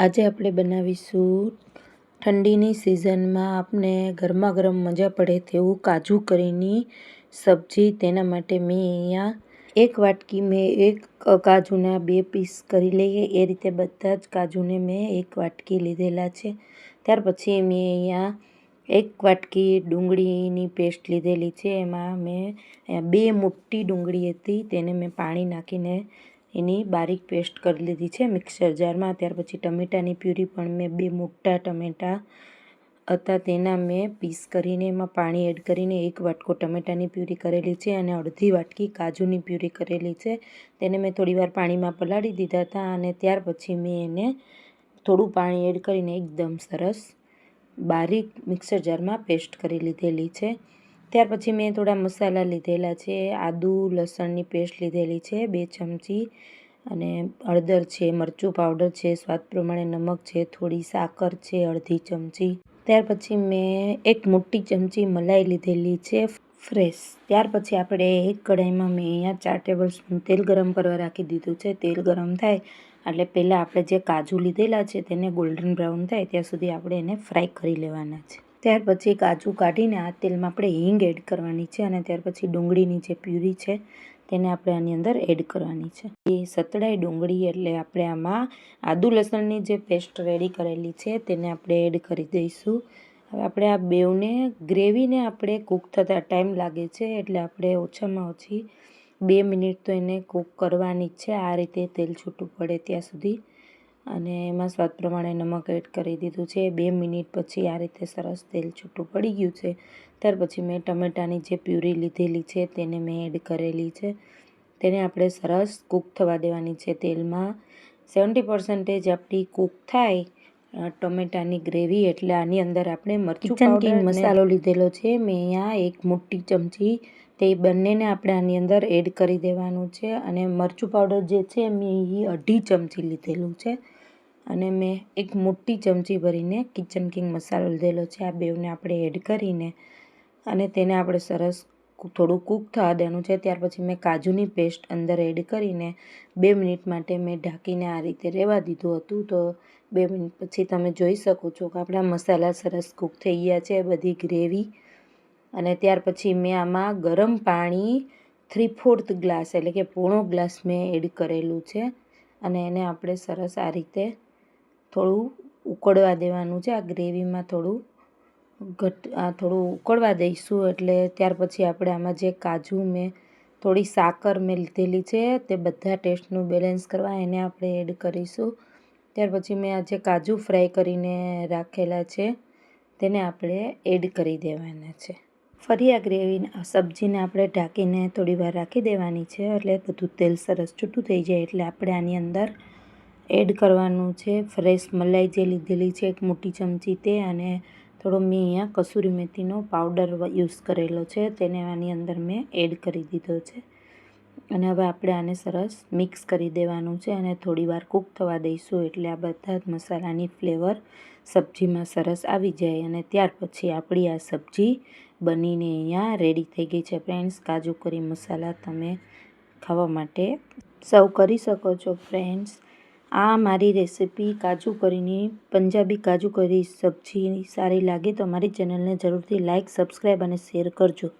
આજે આપણે બનાવીશું ઠંડીની સિઝનમાં આપણે ગરમા ગરમ મજા પડે તેવું કાજુ કરીની સબ્જી. તેના માટે મેં અહીંયા એક વાટકી મેં એક કાજુના બે પીસ કરી લઈએ. એ રીતે બધા જ કાજુને મેં એક વાટકી લીધેલા છે. ત્યાર પછી મેં અહીંયા એક વાટકી ડુંગળીની પેસ્ટ લીધેલી છે. એમાં મેં બે મોટી ડુંગળી હતી. તેને મેં પાણી નાખીને એની બારીક પેસ્ટ કરી લીધી છે મિક્સર જારમાં. ત્યાર પછી ટમેટાની પ્યુરી પણ મેં બે મોટા ટમેટા હતા તેના મેં પીસ કરીને એમાં પાણી એડ કરીને એક વાટકો ટમેટાની પ્યુરી કરેલી છે અને અડધી વાટકી કાજુની પ્યુરી કરેલી છે. તેને મેં થોડીવાર પાણીમાં પલાળી દીધા હતા અને ત્યાર પછી મેં એને થોડું પાણી એડ કરીને એકદમ સરસ બારીક મિક્સર જારમાં પેસ્ટ કરી લીધેલી છે. ત્યાર પછી મેં થોડા મસાલા લીધેલા છે, આદુ, લસણની પેસ્ટ લીધેલી છે, બે ચમચી અને હળદર છે, મરચું પાવડર છે, સ્વાદ પ્રમાણે નમક છે, થોડી સાકર છે, અડધી ચમચી. ત્યાર પછી મેં એક મોટી ચમચી મલાઈ લીધેલી છે, ફ્રેશ. ત્યાર પછી આપણે એક કઢાઈમાં મેં અહીંયા ચાર ટેબલ તેલ ગરમ કરવા રાખી દીધું છે. તેલ ગરમ થાય એટલે પહેલાં આપણે જે કાજુ લીધેલા છે તેને ગોલ્ડન બ્રાઉન થાય, ત્યાં સુધી આપણે એને ફ્રાય કરી લેવાના છે. ત્યાર પછી કાજુ કાઢીને આ તેલમાં આપણે હિંગ એડ કરવાની છે અને ત્યાર પછી ડુંગળીની જે પ્યુરી છે તેને આપણે આની અંદર એડ કરવાની છે. એ સતડાઈ ડુંગળી એટલે આપણે આમાં આદુ લસણની જે પેસ્ટ રેડી કરેલી છે તેને આપણે એડ કરી દઈશું. હવે આપણે આ બેઉને ગ્રેવીને આપણે કૂક થતાં ટાઈમ લાગે છે એટલે આપણે ઓછામાં ઓછી બે મિનિટ તો એને કૂક કરવાની છે. આ રીતે તેલ છૂટું પડે ત્યાં સુધી. અને એમાં સ્વાદ પ્રમાણે નમક એડ કરી દીધું છે. બે મિનિટ પછી આ રીતે સરસ તેલ છૂટું પડી ગયું છે. ત્યાર પછી મેં ટમેટાની જે પ્યુરી લીધેલી છે તેને મેં એડ કરેલી છે. તેને આપણે સરસ કૂક થવા દેવાની છે તેલમાં. સેવન્ટી પર્સન્ટેજ આપણી કૂક થાય ટમેટાની ગ્રેવી એટલે આની અંદર આપણે મરચું કિચન મસાલો લીધેલો છે. મેં અહીંયા એક મોટી ચમચી તે બંનેને આપણે આની અંદર એડ કરી દેવાનું છે અને મરચું પાવડર જે છે મેં એ અઢી ચમચી લીધેલું છે અને મેં એક મોટી ચમચી ભરીને કિચન કિંગ મસાલો લીધેલો છે. આ બેવને આપણે એડ કરીને અને તેને આપણે સરસ થોડું કૂક થવા દેવાનું છે. ત્યાર પછી મેં કાજુની પેસ્ટ અંદર એડ કરીને બે મિનિટ માટે મેં ઢાંકીને આ રીતે રહેવા દીધું હતું. તો બે મિનિટ પછી તમે જોઈ શકો છો કે આપણા મસાલા સરસ કૂક થઈ ગયા છે. બધી ગ્રેવી અને ત્યાર પછી મેં આમાં ગરમ પાણી થ્રી ફોર્થ ગ્લાસ એટલે કે પોણો ગ્લાસ મેં એડ કરેલું છે. અને એને આપણે સરસ આ રીતે થોડું ઉકળવા દેવાનું છે. આ ગ્રેવીમાં થોડું ઘટ, આ થોડું ઉકળવા દઈશું એટલે ત્યાર પછી આપણે આમાં જે કાજુ મેં થોડી સાકર મેં લીધેલી છે તે બધા ટેસ્ટનું બેલેન્સ કરવા એને આપણે એડ કરીશું. ત્યાર પછી મેં આ જે કાજુ ફ્રાય કરીને રાખેલા છે તેને આપણે એડ કરી દેવાના છે. ફરી આ ગ્રેવી સબ્જીને આપણે ઢાંકીને થોડી વાર રાખી દેવાની છે, એટલે બધું તેલ સરસ છૂટું થઈ જાય, એટલે આપણે આની અંદર એડ કરવાનું છે, ફ્રેશ મલાઈ જે લીધેલી છે, એક મોટી ચમચી તે અને થોડો મેં અહીંયા કસૂરી મેથીનો પાવડર યુઝ કરેલો છે, તેને આની અંદર મેં એડ કરી દીધો છે. અને હવે આપણે આને સરસ મિક્સ કરી દેવાનું છે અને થોડીવાર કૂક થવા દઈશું એટલે આ બધા જ મસાલાની ફ્લેવર સબ્જીમાં સરસ આવી જાય અને ત્યાર પછી આપણી આ સબ્જી બનીને અહીંયા રેડી થઈ ગઈ છે. ફ્રેન્ડ્સ કાજુ કરી મસાલા તમે ખાવા માટે સર્વ કરી શકો છો. ફ્રેન્ડ્સ આ મારી રેસિપી કાજુ કરીની, પંજાબી કાજુ કરી સબ્જી સારી લાગે તો મારી ચેનલને જરૂરથી લાઇક સબસ્ક્રાઈબ અને શેર કરજો.